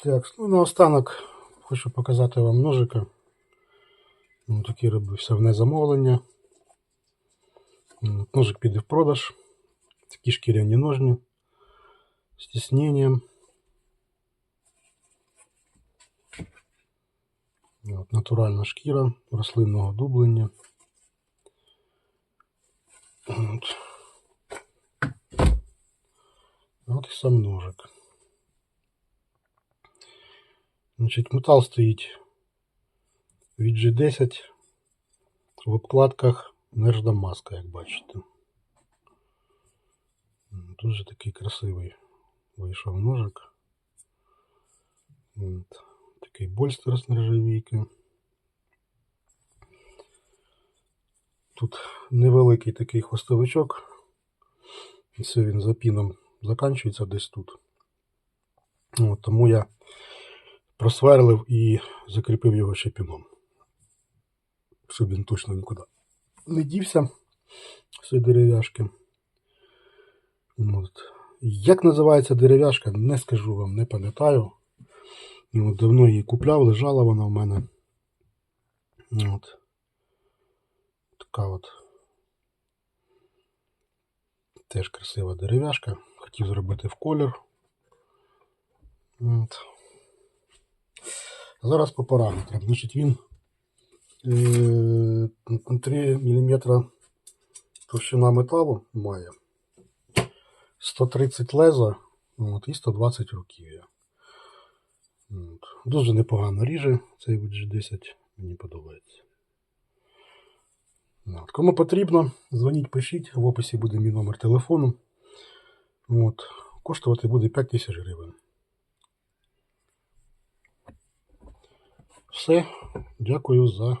Так, ну наостанок хочу показати вам ножика. Ось Такий робився в незамовлення. Ножик піде в продаж. Такі шкіряні ножні з тісненням. От, натуральна шкіра рослинного дублення. От. От і сам ножик. Значить, метал стоїть від G10 в обкладках нержда маска, як бачите. Дуже такий красивий вийшов ножик. От. Такий больстер з нержавійки. Тут невеликий такий хвостовичок. І все він за піном заканчується десь тут. От, тому я просверлив і закріпив його ще піном. Щоб він точно нікуди не дівся з дерев'яшки. От. Як називається дерев'яшка, не скажу вам, не пам'ятаю. От, давно її купляв, лежала вона в мене. От. Така от. Теж красива дерев'яшка. Хотів зробити в колір. От. Зараз по параметрам. Значить, він е, 3 мм товщина металу має. 130 леза от, і 120 руків'я. Дуже непогано ріже цей VG10, мені подобається. От. Кому потрібно, дзвоніть, пишіть, в описі буде мій номер телефону. От. Коштувати буде 5 тисяч гривень. Все, дякую за